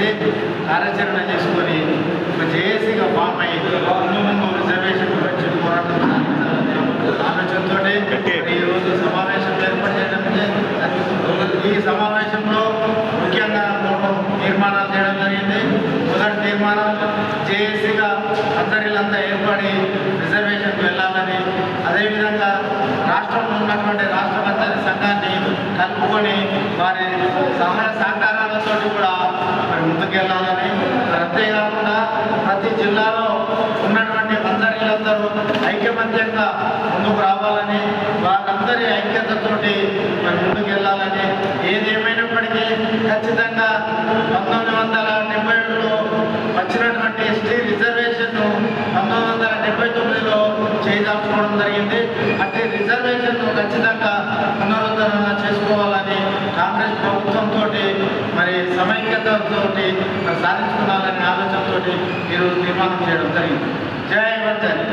చేసి కార్యాచరణ చేసుకొని ఒక జేఏసీగా ఫామ్ అయ్యి ముందు ముందు రిజర్వేషన్ గురించి పోరాటం ఆలోచనతో ఈరోజు సమావేశం ఏర్పాటు చేయడం జరిగింది. ఈ సమావేశంలో ముఖ్యంగా మూడు తీర్మానాలు చేయడం జరిగింది మొదటి తీర్మానం జేఏసీగా అందరిలంతా ఏర్పడి రిజర్వేషన్కి వెళ్ళాలని అదేవిధంగా రాష్ట్రంలో ఉన్నటువంటి రాష్ట్ర పంచాయతీ సంఘాన్ని కలుపుకొని వారి సహాయ ముందుకెళ్ళాలని అంతేకాకుండా ప్రతి జిల్లాలో ఉన్నటువంటి మందరిలందరూ ఐక్యమత్యంగా ముందుకు రావాలని వారందరి ఐక్యతతోటి సమైక్యతతో సాధించుకోవాలనే ఆలోచనతో ఈరోజు నిర్మాణం చేయడం జరిగింది. జయ వర్ధన్